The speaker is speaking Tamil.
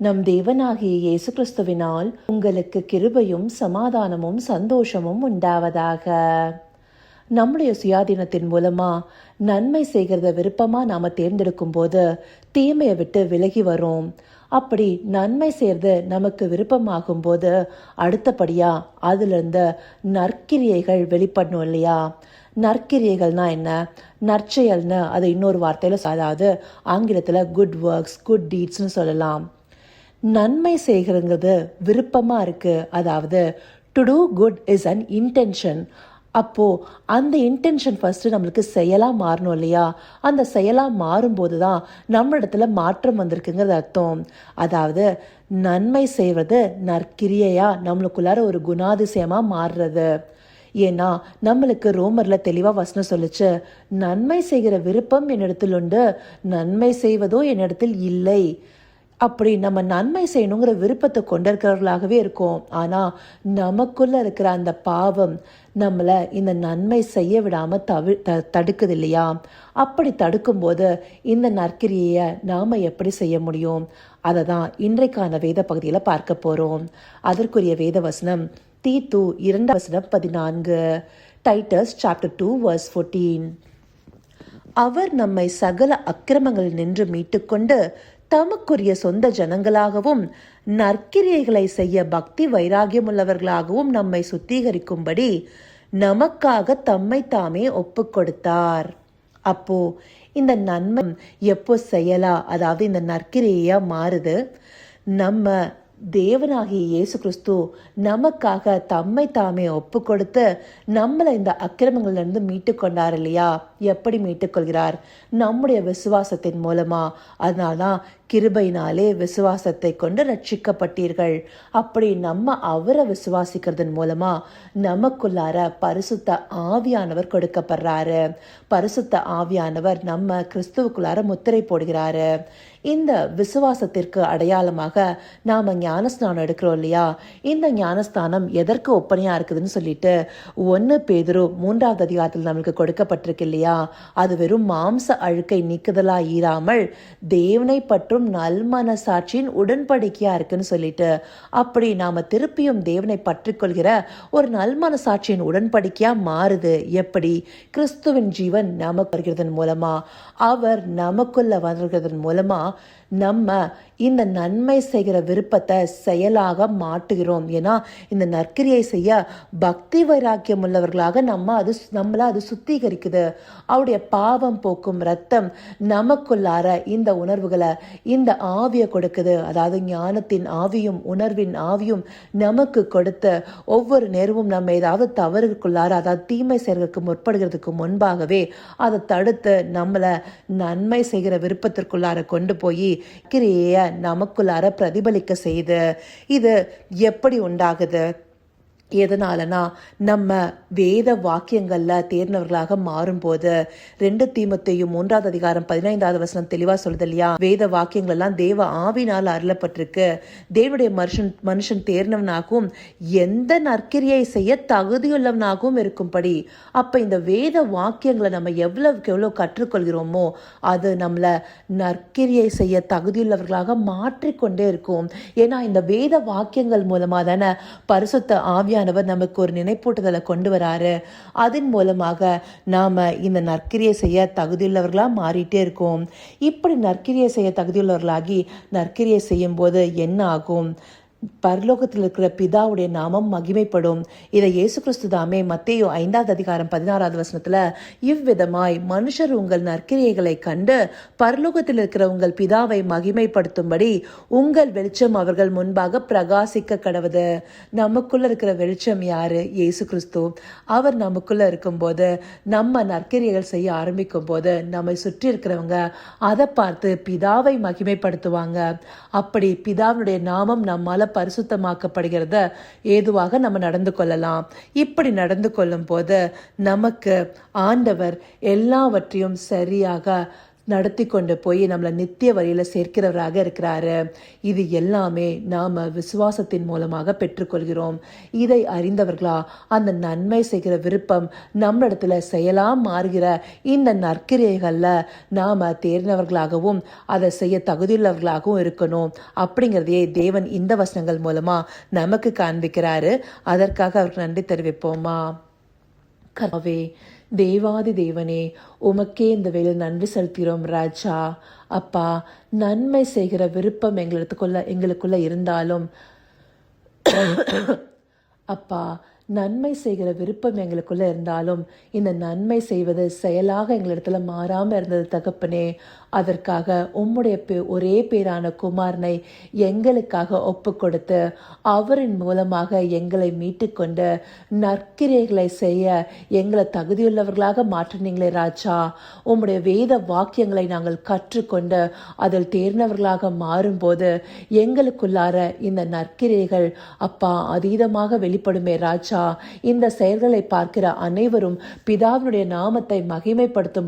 நம் தேவனாகிய இயேசு கிறிஸ்துவினால் உங்களுக்கு கிருபையும் சமாதானமும் சந்தோஷமும் உண்டாவதாக. நம்முடைய சுயாதீனத்தின் மூலமா நன்மை செய்கிறத விருப்பமா நாம தேர்ந்தெடுக்கும் போது தீமையை விட்டு விலகி வரும். அப்படி நன்மை செய்யறது நமக்கு விருப்பமாகும் போது அடுத்தபடியா அதுலேருந்து நற்கிரியைகள் வெளிப்படணும் இல்லையா? நற்கிரியைகள்னா என்ன? நற்செயல்னு அது இன்னொரு வார்த்தையில அதாவது ஆங்கிலத்துல குட் ஒர்க்ஸ் குட் டீட்ஸ்னு சொல்லலாம். நன்மை செய்கிறங்கிறது விருப்பமாக இருக்குது அதாவது to do good is an intention அப்போது அந்த இன்டென்ஷன் ஃபஸ்ட்டு நம்மளுக்கு செயலாக மாறணும் இல்லையா? அந்த செயலாக மாறும்போது தான் நம்ம இடத்துல மாற்றம் வந்திருக்குங்கிறது அர்த்தம். அதாவது நன்மை செய்வது நற்கிரியையாக நம்மளுக்குள்ளார ஒரு குணாதிசயமாக மாறுறது. ஏன்னா நம்மளுக்கு ரோமரில் தெளிவாக வசனம் சொல்லுச்சு நன்மை செய்கிற விருப்பம் என்னிடத்தில் உண்டு நன்மை செய்வதோ என்னிடத்தில் இல்லை. அப்படி நம்ம நன்மை செய்யணுங்கிற விருப்பத்தை கொண்டிருக்கிறவர்களாகவே இருக்கோம். ஆனால் நமக்குள்ளே இருக்கிற அந்த பாவம் நம்மளை இந்த நன்மை செய்ய விடாமல் தவி த தடுக்குது இல்லையா? அப்படி தடுக்கும்போது இந்த நற்கிரியை நாம் எப்படி செய்ய முடியும்? அதை தான் இன்றைக்கான வேத பகுதியில் பார்க்க போகிறோம் அதற்குரிய வேத வசனம் தீத்து இரண்டு வசனம் பதினான்கு Titus chapter two verse fourteen. அவர் நம்மை சகல அக்கிரமங்கள் நின்று மீட்டுக்கொண்டு தமக்குரிய சொந்த ஜனங்களாகவும் நற்கிரியைகளை செய்ய பக்தி வைராகியமுள்ளவர்களாகவும் நம்மை சுத்திகரிக்கும்படி நமக்காக தம்மை தாமே ஒப்பு கொடுத்தார். அப்போ இந்த நன்மை எப்போ செய்யலா அதாவது இந்த நற்கிரியா மாறுது? நம்ம தேவனாகிய இயேசு கிறிஸ்து நமக்காக தம்மை தாமே ஒப்பு கொடுத்து நம்மளை இந்த அக்கிரமங்கள்லேருந்து மீட்டு கொண்டார் இல்லையா? எப்படி மீட்டுக்கொள்கிறார்? நம்முடைய விசுவாசத்தின் மூலமா. அதனால்தான் கிருபையினாலே விசுவாசத்தை கொண்டு ரட்சிக்கப்பட்டீர்கள். அப்படி நம்ம அவரை விசுவாசிக்கிறதன் மூலமா நமக்குள்ளார பரிசுத்த ஆவியானவர் கொடுக்கப்படுறாரு. பரிசுத்த ஆவியானவர் நம்ம கிறிஸ்துவுக்குள்ளார முத்திரை போடுகிறாரு. இந்த விசுவாசத்திற்கு அடையாளமாக நாம ஞானஸ்நானம் எடுக்கிறோம் இல்லையா? இந்த ஞானஸ்தானம் எதற்கு ஒப்பனையா இருக்குதுன்னு சொல்லிட்டு ஒன்னு பேதரும் மூன்றாவது அதிகாரத்தில் நம்மளுக்கு கொடுக்கப்பட்டிருக்கு இல்லையா? அது வெறும் மாம்ச அழுக்கை நீக்குதலா ஈராமல் தேவனை பற்றும் நல்மனசாட்சியின் உடன்படிக்கையா இருக்குன்னு சொல்லிட்டு அப்படி நாம திருப்பியும் தேவனை பற்றிக்கொள்கிற ஒரு நல்மனசாட்சியின் உடன்படிக்கையா மாறுது. எப்படி? கிறிஸ்துவின் ஜீவன் நமக்கு வருகிறதன் மூலமா. அவர் நமக்குள்ள வருகிறதன் மூலமா நம்ம இந்த நன்மை செய்கிற விருப்பத்தை செயலாக மாட்டுகிறோம் ஏன்னா இந்த நற்கிரியை செய்ய பக்தி வைராக்கியம் உள்ளவர்களாக நம்ம அது நம்மள அது சுத்திகரிக்குது. அவருடைய பாவம் போக்கும் ரத்தம் நமக்குள்ளார இந்த உணர்வுகளை இந்த ஆவியை கொடுக்குது. அதாவது ஞானத்தின் ஆவியும் உணர்வின் ஆவியும் நமக்கு கொடுத்து ஒவ்வொரு நேரமும் நம்ம ஏதாவது தவறுக்குள்ளார அதாவது தீமை செய்கிறதுக்கு முற்படுகிறதுக்கு முன்பாகவே அதை தடுத்து நம்மளை நன்மை செய்கிற விருப்பத்திற்குள்ளார கொண்டு போய் கிரியை நமக்குள்ளார பிரதிபலிக்க செய்து இது எப்படி உண்டாகுது? எதனாலனா நம்ம வேத வாக்கியங்கள்ல தேர்ந்தவர்களாக மாறும்போது ரெண்டு தீமத்தையும் மூன்றாவது அதிகாரம் பதினைந்தாவது வசனம் தெளிவாக சொல்லுது இல்லையா? வேத வாக்கியங்கள் எல்லாம் தேவ ஆவினால் அருளப்பட்டிருக்கு. தேவனுடைய மனுஷன் மனுஷன் தேர்ந்தவனாகவும் எந்த நற்கிரியை செய்ய தகுதியுள்ளவனாகவும் இருக்கும்படி அப்ப இந்த வேத வாக்கியங்களை நம்ம எவ்வளவுக்கு எவ்வளவு கற்றுக்கொள்கிறோமோ அது நம்மளை நற்கிரியை செய்ய தகுதியுள்ளவர்களாக மாற்றிக்கொண்டே இருக்கும். ஏன்னா இந்த வேத வாக்கியங்கள் மூலமா தானே பரிசுத்த ஆவியா ஆவியானவர் நமக்கு ஒரு நினைப்பூட்டுதலை கொண்டு வராரு. அதன் மூலமாக நாம் இந்த நற்கிரியை செய்ய தகுதியுள்ளவர்களாக மாறிட்டே இருக்கோம். இப்படி நற்கிரியை செய்ய தகுதியுள்ளவர்களாகி நற்கிரியை செய்யும் போது என்ன ஆகும்? பரலோகத்தில் இருக்கிற பிதாவுடைய நாமம் மகிமைப்படும். இதை இயேசு கிறிஸ்து தாமே மத்தேயோ ஐந்தாவது அதிகாரம் பதினாறாவது வசனத்தில் இவ்விதமாய் மனுஷர் உங்கள் நற்கிரியைகளை கண்டு பரலோகத்தில் இருக்கிற உங்கள் பிதாவை மகிமைப்படுத்தும்படி உங்கள் வெளிச்சம் அவர்கள் முன்பாக பிரகாசிக்க கடவுது. நமக்குள்ள இருக்கிற வெளிச்சம் யாரு? இயேசு கிறிஸ்து அவர் நமக்குள்ள இருக்கும்போது நம்ம நற்கிரியைகள் செய்ய ஆரம்பிக்கும் போது நம்மை சுற்றி இருக்கிறவங்க அதை பார்த்து பிதாவை மகிமைப்படுத்துவாங்க. அப்படி பிதாவுடைய நாமம் நம்மால பரிசுத்தமாக்கப்படுகிறத ஏதுவாக நம்ம நடந்து கொள்ளலாம். இப்படி நடந்து கொள்ளும் போது நமக்கு ஆண்டவர் எல்லாவற்றையும் சரியாக நடத்தி கொண்டு போய் நம்மளை நித்திய வழியில் சேர்க்கிறவராக இருக்கிறாரு. இது எல்லாமே நாம் விசுவாசத்தின் மூலமாக பெற்றுக்கொள்கிறோம். இதை அறிந்தவர்களா அந்த நன்மை செய்கிற விருப்பம் நம்மிடத்துல செயலாம் மாறுகிற இந்த நற்கிரியைகளில் நாம் தேர்ந்தவர்களாகவும் அதை செய்ய தகுதியுள்ளவர்களாகவும் இருக்கணும். அப்படிங்கிறதையே தேவன் இந்த வசனங்கள் மூலமாக நமக்கு காண்பிக்கிறாரு. அதற்காக அவருக்கு நன்றி தெரிவிப்போமா? கர்த்தாவே தேவாதி தேவனே உமக்கே இந்த வேலை நன்றி செலுத்துகிறோம் ராஜா. அப்பா நன்மை செய்கிற விருப்பம் எங்களுக்குள்ள எங்களுக்குள்ள இருந்தாலும் அப்பா நன்மை செய்கிற விருப்பம் எங்களுக்குள்ளே இருந்தாலும் இந்த நன்மை செய்வது செயலாக எங்களிடத்துல மாறாமல் இருந்தது தகப்பனே. அதற்காக உம்முடைய பே- ஒரே பேரான குமாரனை எங்களுக்காக ஒப்பு கொடுத்து அவரின் மூலமாக எங்களை மீட்டுக்கொண்டு நற்கிரைகளை செய்ய எங்களை தகுதியுள்ளவர்களாக மாற்றினீங்களே ராஜா. உம்முடைய வேத வாக்கியங்களை நாங்கள் கற்றுக்கொண்டு அதில் தேர்ந்தவர்களாக மாறும்போது எங்களுக்குள்ளார இந்த நற்கிரைகள் அப்பா அதீதமாக வெளிப்படுமே ராஜா. இந்த செயல்களை பார்க்கிற அனைவரும் பிதாவினுடைய நாமத்தை மகிமைப்படுத்தும்